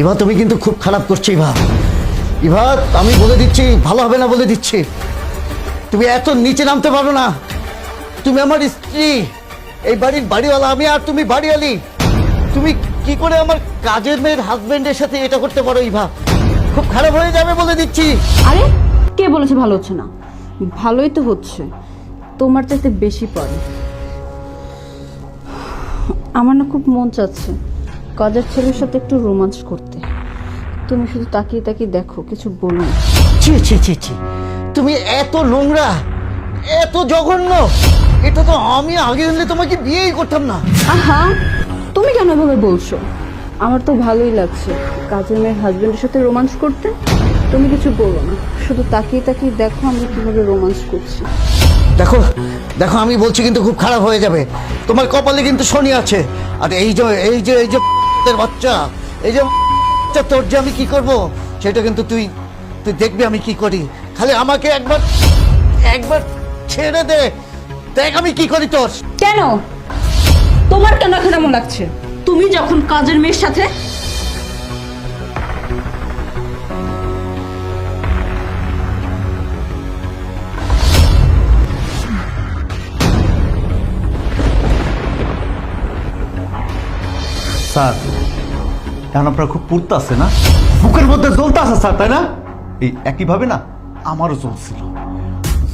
ইভা তুমি কিন্তু খুব খারাপ করছ, ইভা। ইভা, আমি বলে দিচ্ছি, ভালো হবে না বলে দিচ্ছি। তুমি এত নিচে নামতে পারো না। তুমি আমার স্ত্রী। এই বাড়ির বাড়িওয়ালা আমি আর তুমি বাড়িওয়ালি। তুমি কি করে আমার কাজের মেয়ের হাজবেন্ডের সাথে এটা করতে পারো, ইভা? খুব খারাপ হয়ে যাবে বলে দিচ্ছি। আরে, কে বলেছে ভালো হচ্ছে না? ভালোই তো হচ্ছে। তোমার চাইতে বেশি পড়ে আমার না খুব মন চাচ্ছে। কাজের ছেলের সাথে একটু রোমাঞ্চ করতে। তুমি শুধু তাকিয়ে তাকিয়ে দেখো কিছু বলো না। ছি ছি ছি ছি। তুমি এত নোংরা এত জঘন্য এটা তো আমি আগে হলে তোমাকে বিয়েই করতাম না। আহা তুমি কেন এভাবে বলছো? আমার তো ভালোই লাগছে। কাজের মেয়ের হাজবেন্ডের সাথে রোমাঞ্চ করতে। তুমি কিছু বলো না। শুধু তাকিয়ে তাকিয়ে দেখো আমি কীভাবে রোমাঞ্চ করছি। দেখো দেখো, আমি বলছি কিন্তু খুব খারাপ হয়ে যাবে। তোমার কপালে কিন্তু শনি আছে। আর এই যে এই যে এই যে বাচ্চা, এই যে তোর যে আমি কি করব, সেটা কিন্তু তুই তুই দেখবি আমি কি করি। খালি আমাকে একবার একবার ছেড়ে দে। দেখ আমি কি করি তোর। কেন? তোমার কেন এখন এমন লাগছে? তুমি যখন কাজের মেয়ের সাথে স্যার এখন আপনার খুব পুরতে না? বুকের মধ্যে জ্বলতে স্যার, তাই না? এই একইভাবে না, আমারও জ্বলছিল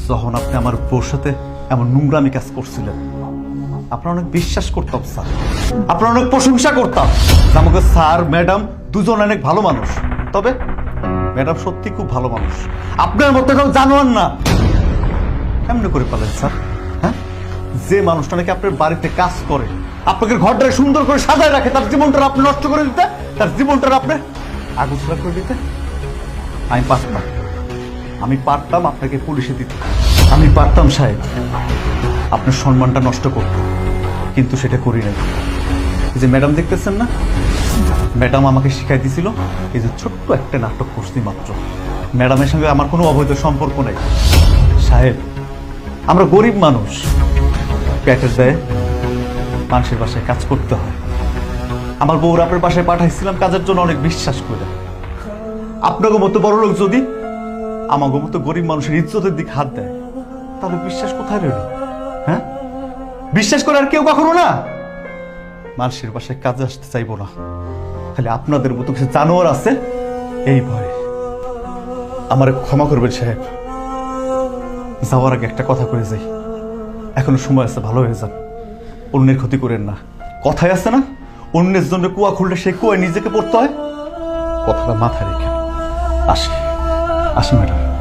যখন আপনি আমার বউর সাথে এমন নোংরামি কাজ করছিলেন, আপনার অনেক বিশ্বাস করতাম স্যার। আপনার অনেক প্রশংসা করতাম। আমাকে স্যার, ম্যাডাম দুজন অনেক ভালো মানুষ। তবে ম্যাডাম সত্যি খুব ভালো মানুষ। আপনার মতো কেউ জানোয়ার না। কেমনে করে পালেন স্যার? হ্যাঁ? যে মানুষটা নাকি আপনার বাড়িতে কাজ করে, আপনাকে ঘরটা সুন্দর করে সাজায় রাখে, তার জীবনটা আপনি নষ্ট করে দিতে, তার জীবনটা আপনি আগুছলা করে দিতে, আমি পারতাম আমি পারতাম আপনাকে পুলিশে দিতে। আমি পারতাম সাহেব, আপনার সম্মানটা নষ্ট করতে। কিন্তু সেটা করি নাই। এই যে ম্যাডাম দেখতেছেন না? ম্যাডাম আমাকে শিখাই দিছিল, এই যে ছোট্ট একটা নাটক করছি মাত্র। ম্যাডামের সঙ্গে আমার কোনো অবৈধ সম্পর্ক নেই। সাহেব, আমরা গরিব মানুষ। পেটের দেয়, মানুষের বাসায় কাজ করতে হয়। আমার বউর আপনার বাসায় পাঠাইছিলাম, কাজের জন্য অনেক বিশ্বাস করে। আপনাকে মতো বড় লোক যদি আমাকে মতো গরিব মানুষের ইজ্জতের দিকে হাত দেয়, তাহলে বিশ্বাস কোথায় রইল? হ্যাঁ? বিশ্বাস করে আর কেউ কখনো না? মানুষের বাসায় কাজে আসতে চাইব না। খালি আপনাদের মতো কিছু জানোয়ার আছে, এই ভয়ে। আমার ক্ষমা করবেন সাহেব। যাওয়ার আগে একটা কথা কয়ে যাই। এখনও সময় আছে, ভালো হয়ে যান। অন্যের ক্ষতি করেন না। কথায় আছে না, অন্যের জন্য কুয়া খুললে সে কুয়ায় নিজেকে পড়তে হয়? কথাটা মাথায় রেখে আসি। আসি ম্যাডাম।